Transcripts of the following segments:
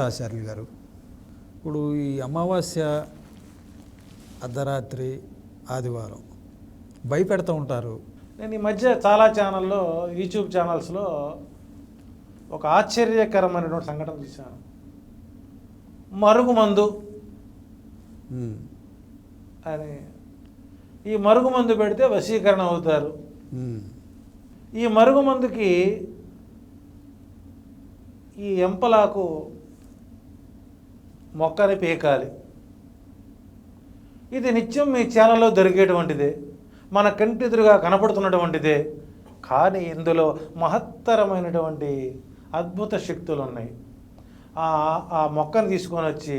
నమస్తే ఆచార్యులు గారు. ఇప్పుడు ఈ అమావాస్య అర్ధరాత్రి ఆదివారం భయపెడతా ఉంటారు. నేను ఈ మధ్య చాలా ఛానల్లో యూట్యూబ్ ఛానల్స్లో ఒక ఆశ్చర్యకరమైనటువంటి సంఘటన చూశాను. మరుగుమందు. ఉమ్, అని. ఈ మరుగుమందు పెడితే వశీకరణ అవుతారు. ఈ మరుగుమందుకి ఈ ఎంపలాకు మొక్కని పీకాలి. ఇది నిత్యం మీ ఛానల్లో దొరికేటువంటిదే మన కంటిదురుగా కనపడుతున్నటువంటిదే కానీ ఇందులో మహత్తరమైనటువంటి అద్భుత శక్తులు ఉన్నాయి ఆ ఆ మొక్కను తీసుకొని వచ్చి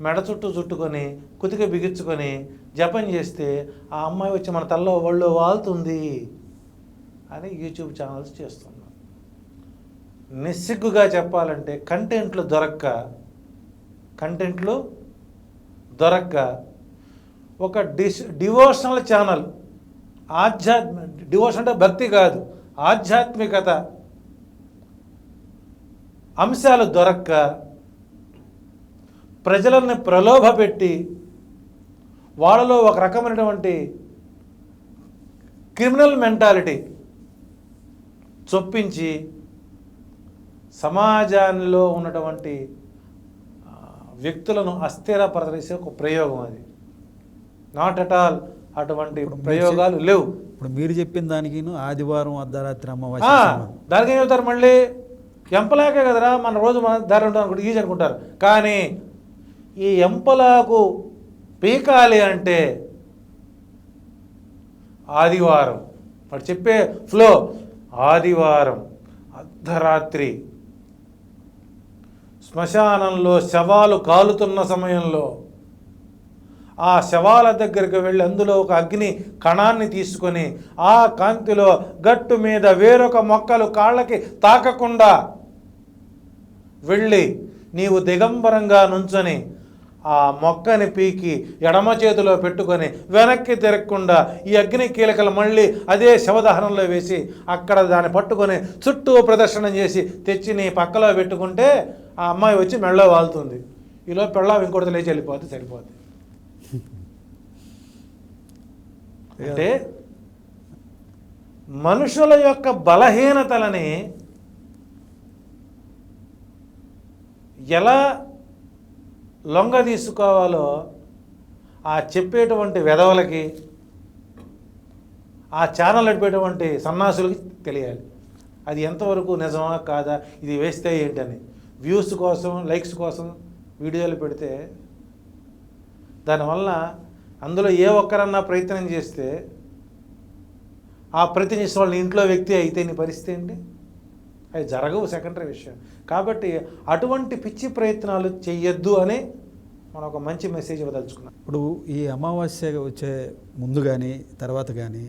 మెడ చుట్టూ చుట్టుకొని కుతిక బిగించుకొని జపం చేస్తే ఆ అమ్మాయి వచ్చి మన తల్లో ఒళ్ళు వాలుతుంది అని యూట్యూబ్ ఛానల్స్ చేస్తున్నాం నిస్సిగ్గుగా చెప్పాలంటే కంటెంట్లు దొరక్క కంటెంట్లు దొరక్క ఒక డిస్ డివోషనల్ ఛానల్. ఆధ్యాత్మ డివోషన్ అంటే భక్తి కాదు. ఆధ్యాత్మికత అంశాలు దొరక్క ప్రజలను ప్రలోభపెట్టి వాళ్ళలో ఒక రకమైనటువంటి క్రిమినల్ మెంటాలిటీ చొప్పించి సమాజంలో ఉన్నటువంటి వ్యక్తులను అస్థిరపరచేసే ఒక ప్రయోగం అది. నాట్ అట్ ఆల్ అటువంటి ప్రయోగాలు లేవు. ఇప్పుడు మీరు చెప్పిన దానికిను ఆదివారం అర్ధరాత్రి సంబంధం. దానికి ఏం చెబుతారు మళ్ళీ? ఎంపలాకే కదరా మన రోజు మన దారి ఉంటాం అనుకుంటే ఈజీ అనుకుంటారు. కానీ ఈ ఎంపలాకు పీకాలి అంటే ఆదివారం. వాడు చెప్పే ఫ్లో ఆదివారం అర్ధరాత్రి. శ్మశానంలో శవాలు కాలుతున్న సమయంలో ఆ శవాల దగ్గరికి వెళ్ళి అందులో ఒక అగ్ని కణాన్ని తీసుకొని ఆ కాంతిలో గట్టు మీద వేరొక మొక్కలు కాళ్ళకి తాకకుండా వెళ్ళి నీవు దిగంబరంగా నుంచొని ఆ మొక్కని పీకి ఎడమ చేతిలో పెట్టుకొని వెనక్కి తిరగకుండా ఈ అగ్ని కీలకలు మళ్ళీ అదే శవదహనంలో వేసి అక్కడ దాన్ని పట్టుకొని చుట్టూ ప్రదర్శన చేసి తెచ్చి నీ పక్కలో పెట్టుకుంటే ఆ అమ్మాయి వచ్చి మెడలో వాళ్తుంది. ఈలో పెళ్ళ ఇంకోటి లేచి వెళ్ళిపోతే సరిపోద్ది. అంటే మనుషుల యొక్క బలహీనతలని ఎలా లొంగ తీసుకోవాలో ఆ చెప్పేటువంటి వెధవలకి ఆ ఛానల్ నడిపేటువంటి సన్నాసులకి తెలియాలి. అది ఎంతవరకు నిజమా కాదా? ఇది వేస్తే ఏంటని. వ్యూస్ కోసం లైక్స్ కోసం వీడియోలు పెడితే దానివల్ల అందులో ఏ ఒక్కరన్నా ప్రయత్నం చేస్తే ఆ ప్రయత్నం వాళ్ళ ఇంట్లో వ్యక్తి అయితే నీ పరిస్థితి ఏంటి? అవి జరగవు సెకండరీ విషయం. కాబట్టి అటువంటి పిచ్చి ప్రయత్నాలు చెయ్యొద్దు అని మనం ఒక మంచి మెసేజ్ ఇవ్వదలుచుకున్నాం. ఇప్పుడు ఈ అమావాస్య వచ్చే ముందు కానీ తర్వాత కానీ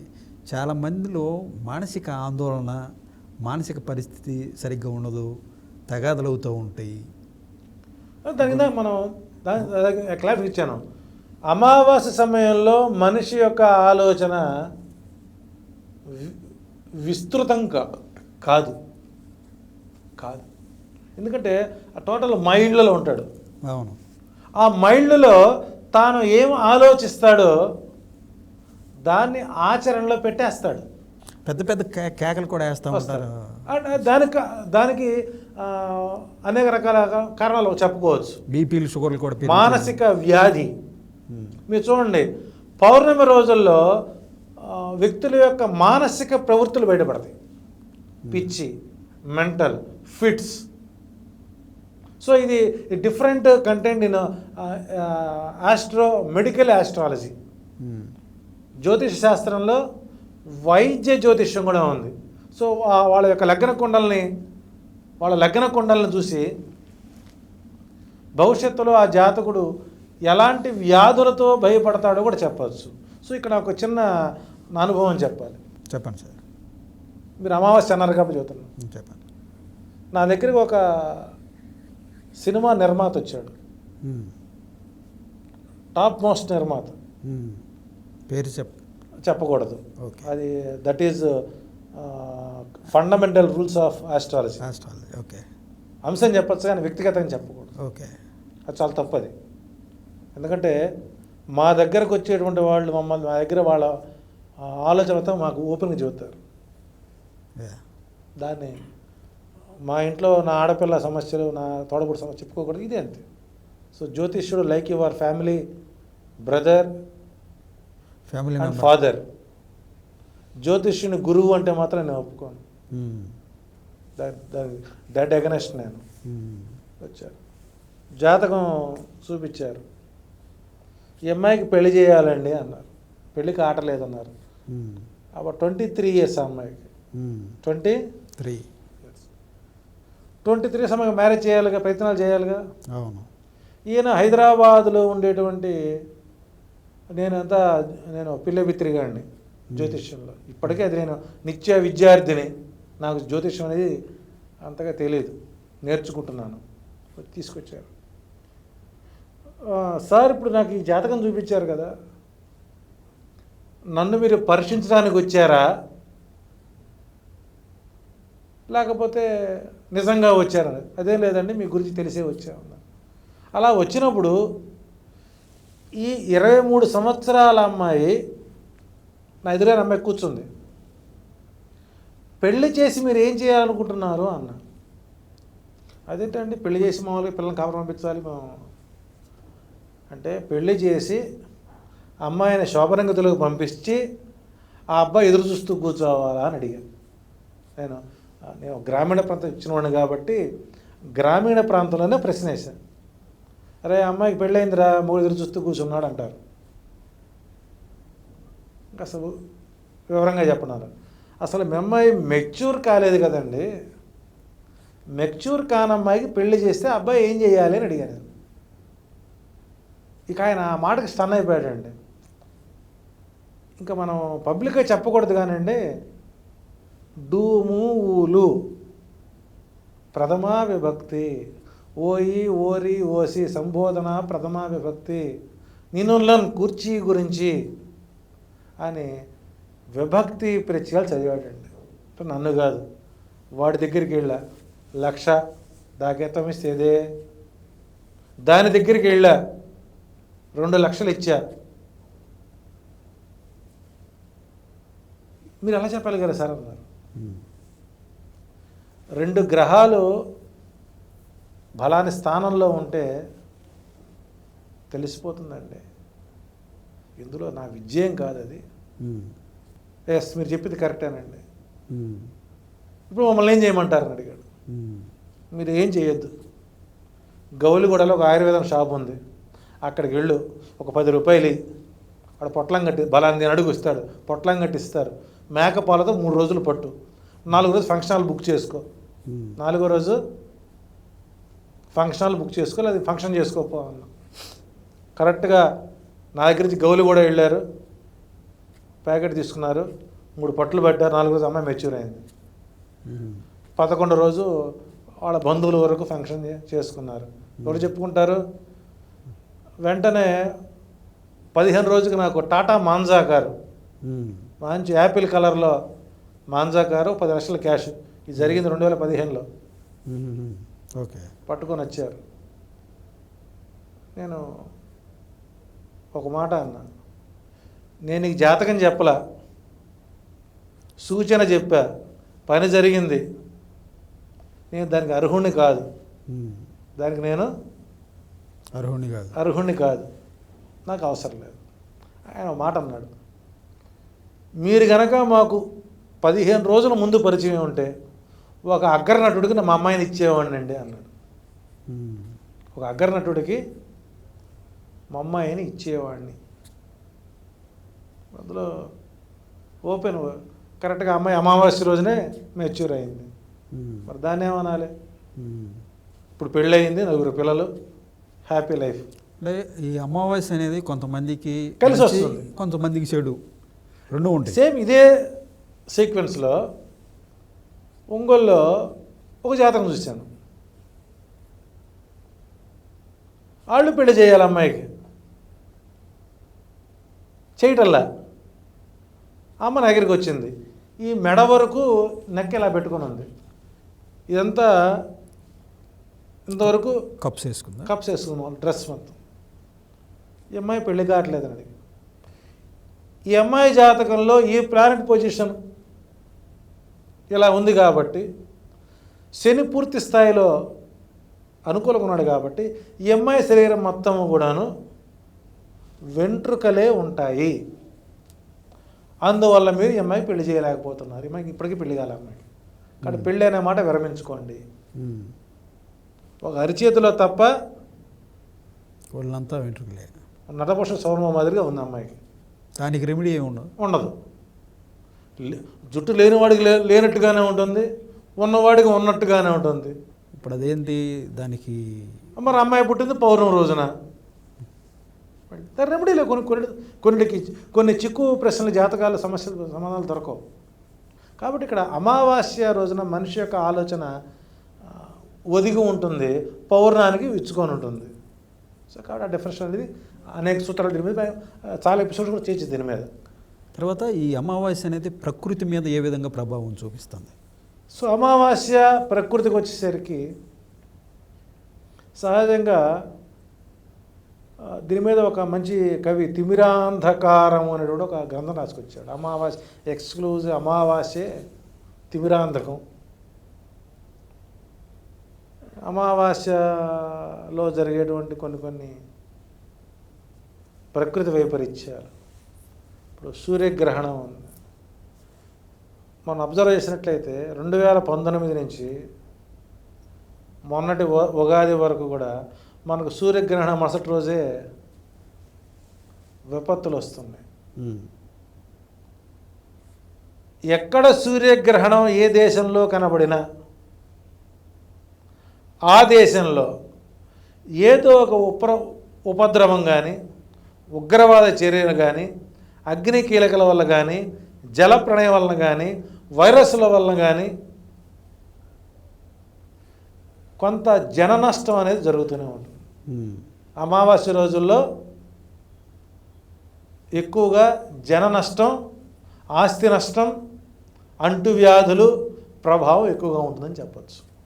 చాలా మందిలో మానసిక ఆందోళన మానసిక పరిస్థితి సరిగ్గా ఉండదు. తగాదలు అవుతూ ఉంటాయి దాని కింద మనం క్లాస్ ఇచ్చాను. అమావాస్య సమయంలో మనిషి యొక్క ఆలోచన విస్తృతం కాదు. కాదు. ఎందుకంటే ఆ టోటల్ మైండ్లలో ఉంటాడు. అవును. ఆ మైండ్లో తాను ఏం ఆలోచిస్తాడో దాన్ని ఆచరణలో పెట్టేస్తాడు. పెద్ద పెద్ద కేకలు కూడా వేస్తూ వస్తారు. ఉంటారు దానికి దానికి అనేక రకాల కారణాలు చెప్పుకోవచ్చు బీపీలు షుగర్లు కూడా. మానసిక వ్యాధి. మీరు చూడండి పౌర్ణమి రోజుల్లో వ్యక్తుల యొక్క మానసిక ప్రవృత్తులు బయటపడతాయి పిచ్చి మెంటల్ ఫిట్స్ సో ఇది different content in astro medical astrology. జ్యోతిష శాస్త్రంలో వైద్య జ్యోతిష్యం కూడా ఉంది. సో వాళ్ళ యొక్క లగ్న కుండల్ని వాళ్ళ లగ్న కుండల్ని చూసి భవిష్యత్తులో ఆ జాతకుడు ఎలాంటి వ్యాధులతో భయపడతాడో కూడా చెప్పవచ్చు సో ఇక్కడ ఒక చిన్న నా అనుభవం చెప్పాలి. చెప్పండి సార్. మీరు అమావాస్య అన్నారు కాబట్టి చెబుతున్నాను చెప్పండి. నా దగ్గరికి ఒక సినిమా నిర్మాత వచ్చాడు. టాప్ మోస్ట్ నిర్మాత. పేరు చెప్ చెప్పకూడదు. అది that is fundamental rules of astrology astrology okay. అంశం చెప్పచ్చు కానీ వ్యక్తిగతంగా చెప్పకూడదు. ఓకే. అది చాలా తప్పది. ఎందుకంటే మా దగ్గరకు వచ్చేటువంటి వాళ్ళు మమ్మల్ని మా దగ్గర వాళ్ళ ఆలోచనతో మాకు ఓపెన్గా చెబుతారు. దాన్ని మా ఇంట్లో నా ఆడపిల్ల సమస్యలు నా తోడబుడు సమస్య చెప్పుకోకూడదు. ఇదే అంతే. So జ్యోతిష్యుడు like your family brother family and father జ్యోతిష్యుని గురువు అంటే మాత్రం నేను ఒప్పుకోను. దాని దట్ అగనెస్ట్ నేను. వచ్చారు. జాతకం చూపించారు. ఈ అమ్మాయికి పెళ్ళి చేయాలండి అన్నారు. పెళ్ళికి ఆట లేదన్నారు. అప్పుడు ట్వంటీ త్రీ ఇయర్స్ అమ్మాయికి. ట్వంటీ త్రీ ట్వంటీ త్రీ సమయం మ్యారేజ్ చేయాలిగా ప్రయత్నాలు చేయాలిగా? అవును. ఈయన హైదరాబాదులో ఉండేటువంటి నేనంతా నేను పిల్లబిత్రిగాడిని జ్యోతిష్యంలో. ఇప్పటికే అది నేను నిత్య విద్యార్థిని. నాకు జ్యోతిష్యం అనేది అంతగా తెలియదు. నేర్చుకుంటున్నాను. తీసుకొచ్చారు. సార్ ఇప్పుడు నాకు ఈ జాతకం చూపించారు కదా. నన్ను మీరు పరీక్షించడానికి వచ్చారా? లేకపోతే నిజంగా వచ్చారా? అదేం లేదండి మీ గురించి తెలిసే వచ్చామన్నారు అలా వచ్చినప్పుడు ఈ ఇరవై మూడు సంవత్సరాల అమ్మాయి నా ఎదురైన అమ్మాయి కూర్చుంది. పెళ్ళి చేసి మీరు ఏం చేయాలనుకుంటున్నారు? అన్న. అదేంటండి? పెళ్ళి చేసి మామూలుగా పిల్లల్ని కాపురం పంపించాలి మేము అంటే పెళ్ళి చేసి అమ్మాయిని శోభరంగతులకు పంపించి ఆ అబ్బాయి ఎదురు చూస్తూ కూర్చోవాలా అని అడిగాను నేను నేను గ్రామీణ ప్రాంతం ఇచ్చినవాడిని కాబట్టి గ్రామీణ ప్రాంతంలోనే ప్రశ్న వేశాను. అరే అమ్మాయికి పెళ్ళయిందిరా మూడు ఎదురు చూస్తూ కూర్చున్నాడు అంటారు. అసలు వివరంగా చెప్పన్నారు అసలు మీ అమ్మాయి మెచ్యూర్ కాలేదు కదండి. మెచ్యూర్ కానమ్మాయికి పెళ్ళి చేస్తే అబ్బాయి ఏం చేయాలి అని అడిగాను ఇక ఆయన ఆ మాటకి స్టన్ అయిపోయాడండి. ఇంకా మనం పబ్లిక్గా చెప్పకూడదు కానండి. డూము ఊలు ప్రథమా విభక్తి ఓయి ఓరి ఓసి సంబోధన ప్రథమా విభక్తి. నిన్నులను కూర్చి గురించి అని విభక్తి ప్రత్యయాలు చదివాడండి. నన్ను కాదు వాడి దగ్గరికి వెళ్ళా. లక్ష దాకేతం ఇస్తేదే. దాని దగ్గరికి వెళ్ళా. రెండు లక్షలు ఇచ్చా. మీరు ఎలా చెప్పాలి కదా సార్ అన్నారు? రెండు గ్రహాలు బలాని స్థానంలో ఉంటే తెలిసిపోతుందండి. ఇందులో నా విజయం కాదు అది. ఎస్ మీరు చెప్పింది కరెక్టేనండి. ఇప్పుడు మమ్మల్ని ఏం చేయమంటారని అడిగాడు. మీరు ఏం చేయొద్దు. గౌలిగూడలో ఒక ఆయుర్వేదం షాప్ ఉంది. అక్కడికి వెళ్ళు. ఒక పది రూపాయలు. వాడు పొట్లం కట్టి బలాన్ని నేను అడుగు ఇస్తాడు. పొట్లం కట్టి ఇస్తారు. మేకపాలతో మూడు రోజులు పట్టు. నాలుగు రోజు ఫంక్షన్ హాల్ బుక్ చేసుకో. నాలుగో రోజు ఫంక్షన్ హాల్ బుక్ చేసుకో లేదా ఫంక్షన్ చేసుకోపో అన్న. కరెక్ట్గా నా దగ్గర నుంచి గౌలు కూడా వెళ్ళారు. ప్యాకెట్ తీసుకున్నారు. మూడు పట్లు పెట్టారు. నాలుగు రోజు అమ్మాయి మెచ్యూర్ అయింది. పదకొండు రోజు వాళ్ళ బంధువుల వరకు ఫంక్షన్ చేసుకున్నారు. ఎవరు చెప్పుకుంటారు? వెంటనే పదిహేను రోజుకి నాకు టాటా మాంజా కారు. మంచి యాపిల్ కలర్లో మాంజా కారు పది లక్షల క్యాష్. ఇది జరిగింది రెండు వేల పదిహేనులో. ఓకే. పట్టుకొని వచ్చారు. నేను ఒక మాట అన్నా. నేను నీకు జాతకం చెప్పలా. సూచన చెప్పా. పని జరిగింది. నేను దానికి అర్హుణ్ణి కాదు. దానికి నేను అర్హుని కాదు. అర్హుణ్ణి కాదు. నాకు అవసరం లేదు. ఆయన మాట అన్నాడు. మీరు గనక మాకు పదిహేను రోజుల ముందు పరిచయం ఉంటే ఒక అగ్రనటుడికి నా మా అమ్మాయిని ఇచ్చేవాడిని అండి అన్నాడు. ఒక అగ్రనటుడికి మా అమ్మాయిని ఇచ్చేవాడిని అందులో ఓపెన్ కరెక్ట్గా అమ్మాయి అమావాస్య రోజునే మెచ్యూర్ అయింది. మరి దాన్ని ఏమనాలి? ఇప్పుడు పెళ్ళయింది నలుగురు పిల్లలు హ్యాపీ లైఫ్. అంటే ఈ అమావాస్య అనేది కొంతమందికి కలిసి వస్తుంది. కొంతమందికి చెడు. రెండు ఉంటాయి. సేమ్ ఇదే సీక్వెన్స్లో ఒంగోలులో ఒక జాతకం చూశాను. వాళ్ళు పెళ్ళి చేయాలి అమ్మాయికి. చేయటల్లా? అమ్మ నా దగ్గరికి వచ్చింది. ఈ మెడ వరకు నెక్క ఇలా పెట్టుకొని ఉంది? ఇదంతా ఇంతవరకు కప్స్ వేసుకుందా? కప్స్ వేసుకున్నాం డ్రెస్ మొత్తం. ఈ అమ్మాయి పెళ్ళి కావట్లేదండి ఈ అమ్మాయి జాతకంలో ఈ ప్లానెట్ పొజిషన్ ఇలా ఉంది కాబట్టి శని పూర్తి స్థాయిలో అనుకూలంగా ఉన్నాడు కాబట్టి ఈ అమ్మాయి శరీరం మొత్తం కూడాను వెంట్రుకలే ఉంటాయి. అందువల్ల మీరు ఈ అమ్మాయి పెళ్ళి చేయలేకపోతున్నారు. ఈ అమ్మాయికి ఇప్పటికీ పెళ్ళి కాలే అమ్మాయికి కాబట్టి పెళ్ళి అనే మాట విరమించుకోండి. ఒక అరిచేతిలో తప్ప వాళ్ళంతా వెంట్రుకలే. నటభూష సౌర్మ మాదిరిగా ఉంది అమ్మాయికి. దానికి రెమెడీ ఏమి ఉండదు ఉండదు. జుట్టు లేనివాడికి లేనట్టుగానే ఉంటుంది ఉన్నవాడికి ఉన్నట్టుగానే ఉంటుంది. ఇప్పుడు అదేంటి దానికి? మరి అమ్మాయి పుట్టింది పౌర్ణమి రోజున. దాని రెమెడీలే కొన్ని కొన్ని కొన్నిటికి కొన్ని చిక్కు ప్రశ్నలు జాతకాలు సమస్యలు సమాధానాలు దొరకవు. కాబట్టి ఇక్కడ అమావాస్య రోజున మనిషి యొక్క ఆలోచన ఒదిగి ఉంటుంది పౌర్ణానికి విచ్చుకొని ఉంటుంది. సో కాబట్టి ఆ డిఫరెన్స్ అనేది అనేక సూత్రాలు దీని మీద చాలా ఎపిసోడ్స్ కూడా చేసి దీని మీద. తర్వాత ఈ అమావాస్య అనేది ప్రకృతి మీద ఏ విధంగా ప్రభావం చూపిస్తుంది? సో అమావాస్య ప్రకృతికి వచ్చేసరికి సహజంగా దీని మీద ఒక మంచి కవి తిమిరాంధకారం అనేటువంటి ఒక గ్రంథం రాసుకొచ్చాడు. అమావాస్య ఎక్స్క్లూజివ్ అమావాస్యే తిమిరాంధకం. అమావాస్యలో జరిగేటువంటి కొన్ని కొన్ని ప్రకృతి వైపరీత్యాలు. ఇప్పుడు సూర్యగ్రహణం ఉంది మనం అబ్జర్వ్ చేసినట్లయితే రెండు వేల పంతొమ్మిది నుంచి మొన్నటి ఉగాది వరకు కూడా మనకు సూర్యగ్రహణం మరుసటి రోజే విపత్తులు వస్తున్నాయి. ఎక్కడ సూర్యగ్రహణం ఏ దేశంలో కనబడినా ఆ దేశంలో ఏదో ఒక ఉపర ఉపద్రవం కానీ ఉగ్రవాద చర్యలు కానీ అగ్ని కీలకల వల్ల కానీ జల ప్రళయం వలన కానీ వైరస్ల వలన కానీ కొంత జన నష్టం అనేది జరుగుతూనే ఉంటుంది. అమావాస్య రోజుల్లో ఎక్కువగా జన నష్టం ఆస్తి నష్టం అంటువ్యాధులు ప్రభావం ఎక్కువగా ఉంటుందని చెప్పచ్చు